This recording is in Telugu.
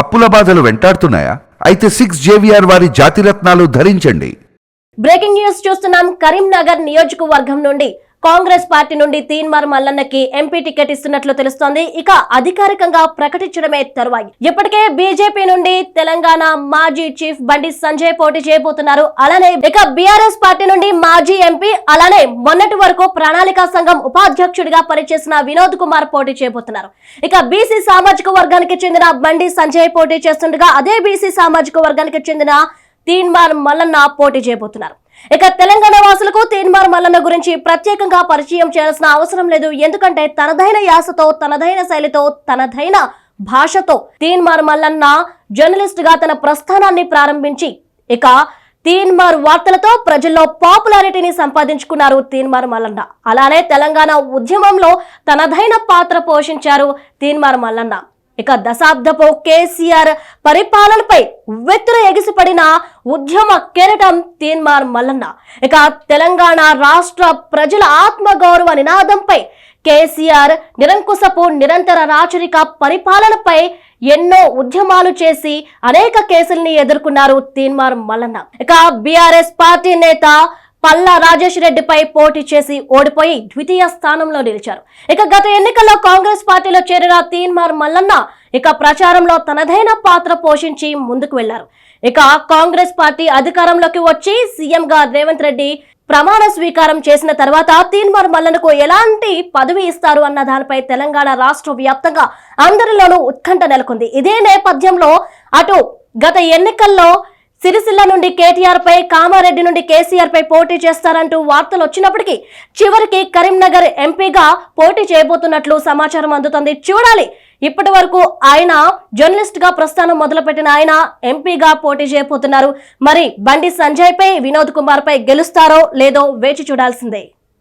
అప్పుల బాధలు వెంటాడుతున్నాయా? అయితే సిక్స్ జేవిఆర్ వారి జాతిరత్నాలు ధరించండి. బ్రేకింగ్ న్యూస్ చూస్తున్నాం. కరీంనగర్ నియోజకవర్గం నుండి కాంగ్రెస్ పార్టీ నుండి తీన్మార్ మల్లన్నకి ఎంపీ టికెట్ ఇస్తున్నట్లు తెలుస్తోంది. ఇక అధికారికంగా ప్రకటించడమే తరువాయి. ఇప్పటికే బీజేపీ నుండి తెలంగాణ మాజీ చీఫ్ బండి సంజయ్ పోటీ చేయబోతున్నారు. అలానే ఇక బీఆర్ఎస్ పార్టీ నుండి మాజీ ఎంపీ అలానే మొన్నటి వరకు ప్రణాళికా సంఘం ఉపాధ్యక్షుడిగా పనిచేసిన వినోద్ కుమార్ పోటీ చేయబోతున్నారు. ఇక బీసీ సామాజిక వర్గానికి చెందిన బండి సంజయ్ పోటీ చేస్తుండగా అదే బీసీ సామాజిక వర్గానికి చెందిన తీన్మార్ మల్లన్న పోటీ చేయబోతున్నారు. ఇక తెలంగాణ వాసులకు తీన్మార్ మల్లన్న గురించి ప్రత్యేకంగా పరిచయం చేయాల్సిన అవసరం లేదు. ఎందుకంటే తనదైన యాసతో తనదైన శైలితో తనదైన భాషతో తీన్మార్ మల్లన్న జర్నలిస్ట్గా తన ప్రస్థానాన్ని ప్రారంభించి ఇక తీన్మార్ వార్తలతో ప్రజల్లో పాపులారిటీని సంపాదించుకున్నారు తీన్మార్ మల్లన్న. అలానే తెలంగాణ ఉద్యమంలో తనదైన పాత్ర పోషించారు తీన్మార్ మల్లన్న. ఇక దశాబ్దపు కేసీఆర్ పరిపాలనపై ఉవ్వెత్తున ఎగిసిపడిన ఉద్యమ కెరటం తీన్మార్ మల్లన్న. ఇక తెలంగాణ రాష్ట్ర ప్రజల ఆత్మగౌరవ నినాదంపై కేసీఆర్ నిరంకుశపు నిరంతర రాచరిక పరిపాలనపై ఎన్నో ఉద్యమాలు చేసి అనేక కేసుల్ని ఎదుర్కొన్నారు తీన్మార్ మల్లన్న. ఇక బీఆర్ఎస్ పార్టీ నేత పల్లా రాజేష్ రెడ్డిపై పోటీ చేసి ఓడిపోయి ద్వితీయ స్థానంలో నిలిచారు. ఇక గత ఎన్నికల్లో కాంగ్రెస్ పార్టీలో చేరిన తీన్మార్ మల్లన్న ఇక ప్రచారంలో తనదైన పాత్ర పోషించి ముందుకు వెళ్ళారు. ఇక కాంగ్రెస్ పార్టీ అధికారంలోకి వచ్చి సీఎంగా రేవంత్ రెడ్డి ప్రమాణ స్వీకారం చేసిన తర్వాత తీన్మార్ మల్లన్నకు ఎలాంటి పదవి ఇస్తారు అన్న దానిపై తెలంగాణ రాష్ట్ర వ్యాప్తంగా అందరిలోనూ ఉత్కంఠ నెలకొంది. ఇదే నేపథ్యంలో అటు గత ఎన్నికల్లో సిరిసిల్ల నుండి కేటీఆర్ పై కామారెడ్డి నుండి కేసీఆర్ పై పోటీ చేస్తారంటూ వార్తలు వచ్చినప్పటికీ చివరికి కరీంనగర్ ఎంపీగా పోటీ చేయబోతున్నట్లు సమాచారం అందుతుంది. చూడాలి. ఇప్పటి వరకు ఆయన జర్నలిస్ట్గా ప్రస్థానం మొదలుపెట్టిన ఆయన ఎంపీగా పోటీ చేయబోతున్నారు. మరి బండి సంజయ్ పై వినోద్ కుమార్ పై గెలుస్తారో లేదో వేచి చూడాల్సిందే.